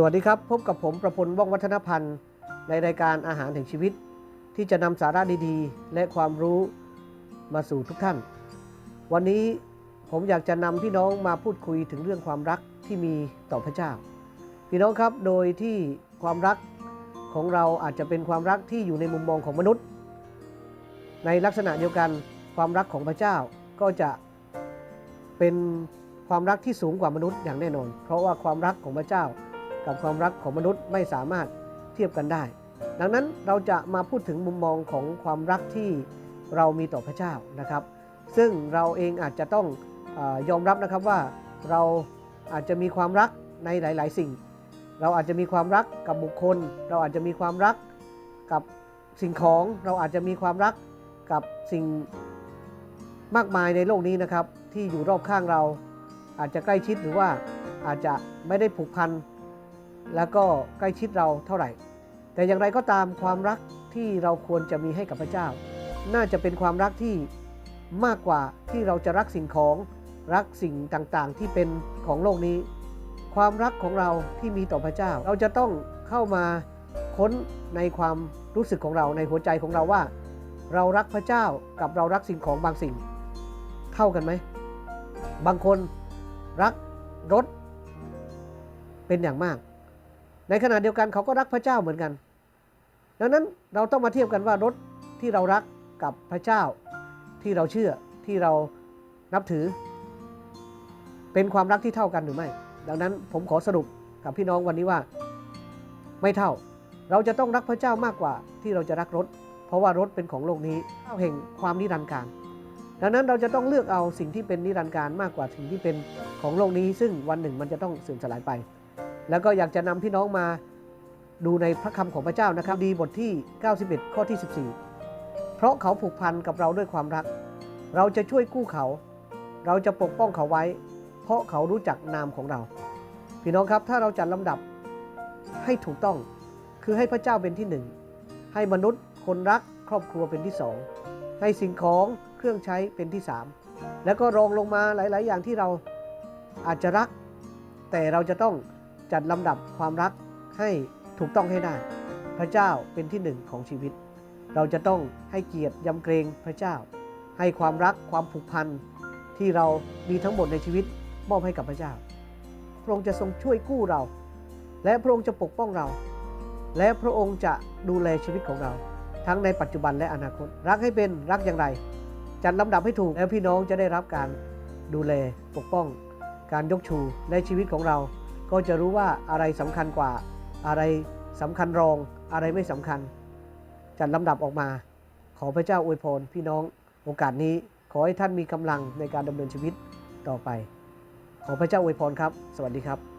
สวัสดีครับ พบกับผมประพลว่องวัฒนพันธ์ ในรายการอาหารแห่งชีวิต ที่จะนำสาระดีๆ และความรู้มาสู่ทุกท่าน วันนี้ผมอยากจะนำพี่น้องมาพูดคุยถึงเรื่องความรักที่มีต่อพระเจ้า พี่น้องครับโดยที่ความรักของเราอาจจะเป็นความรักที่อยู่ในมุมมองของมนุษย์ ในลักษณะเดียวกันความรักของพระเจ้าก็จะเป็นความรักที่สูงกว่ามนุษย์อย่างแน่นอน เพราะว่าความรักของพระเจ้า กับความรักของมนุษย์ไม่สามารถเทียบกันได้ ดังนั้นเราจะมาพูดถึงมุมมองของความรักที่เรามีต่อพระเจ้านะครับ ซึ่งเราเองอาจจะต้องอยอมรับนะครับว่าเราอาจจะมีความรักในหลาย ๆ สิ่ง เราอาจจะมีความรักกับบุคคล เราอาจจะมีความรักกับสิ่งของเราอาจจะมีความรักกับสิ่งมากมายในโลกนี้นะครับ ที่อยู่รอบข้างเราอาจจะใกล้ชิดหรือว่าอาจจะไม่ได้ผูกพัน แล้วก็ใกล้ชิดเราเท่าไหร่ แต่อย่างไรก็ตามความรักที่เราควรจะมีให้กับพระเจ้า น่าจะเป็นความรักที่มากกว่าที่เราจะรักสิ่งของรักสิ่งต่างๆ ที่เป็นของโลกนี้ ความรักของเราที่มีต่อพระเจ้า เราจะต้องเข้ามาค้นในความรู้สึกของเราในหัวใจของเราว่า เรารักพระเจ้ากับเรารักสิ่งของบางสิ่ง เท่ากันไหม บางคนรักรถเป็นอย่างมาก ในขณะเดียวกันเขาก็รักพระเจ้าเหมือนกัน ดังนั้นเราต้องมาเทียบกันว่ารถที่เรารักกับพระเจ้าที่เราเชื่อที่เรานับถือ เป็นความรักที่เท่ากันหรือไม่ ดังนั้นผมขอสรุปกับพี่น้องวันนี้ว่า ไม่เท่า เราจะต้องรักพระเจ้ามากกว่าที่เราจะรักรถ เพราะว่ารถเป็นของโลกนี้เจ้าแห่งความนิรันดร์การดังนั้นเราจะต้องเลือกเอาสิ่งที่เป็นนิรันดร์การมากกว่าสิ่งที่เป็นของโลกนี้ ซึ่งวันหนึ่งมันจะต้องเสื่อมสลายไป แล้วก็อยากจะนำพี่น้องมาดูในพระคำของพระเจ้านะครับ ดีบทที่ 91 ข้อที่ 14 เพราะเขาผูกพันกับเราด้วยความรัก เราจะช่วยกู้เขา เราจะปกป้องเขาไว้ เพราะเขารู้จักนามของเรา พี่น้องครับถ้าเราจัดลำดับให้ถูกต้อง คือให้พระเจ้าเป็นที่หนึ่งให้มนุษย์คนรักครอบครัวเป็นที่สองให้สิ่งของเครื่องใช้เป็นที่สามแล้วก็รองลงมาหลาย ๆ อย่างที่เราอาจจะรัก แต่เราจะต้อง จัดลำดับความรักให้ถูกต้องให้ได้ พระเจ้าเป็นที่หนึ่งของชีวิต เราจะต้องให้เกียรติยำเกรงพระเจ้า ให้ความรักความผูกพันที่เรามีทั้งหมดในชีวิตมอบให้กับพระเจ้า พระองค์จะทรงช่วยกู้เรา และพระองค์จะปกป้องเรา และพระองค์จะดูแลชีวิตของเรา ทั้งในปัจจุบันและอนาคต รักให้เป็นรักอย่างไร จัดลำดับให้ถูกแล้วพี่น้องจะได้รับการดูแลปกป้อง การยกชูในชีวิตของเรา ก็จะรู้ว่าอะไรสำคัญกว่าอะไรสำคัญรองอะไรไม่สำคัญ จัดลำดับออกมา ขอพระเจ้าอวยพรพี่น้องโอกาสนี้ขอให้ท่านมีกำลังในการดำเนินชีวิตต่อไป ขอพระเจ้าอวยพรครับ สวัสดีครับ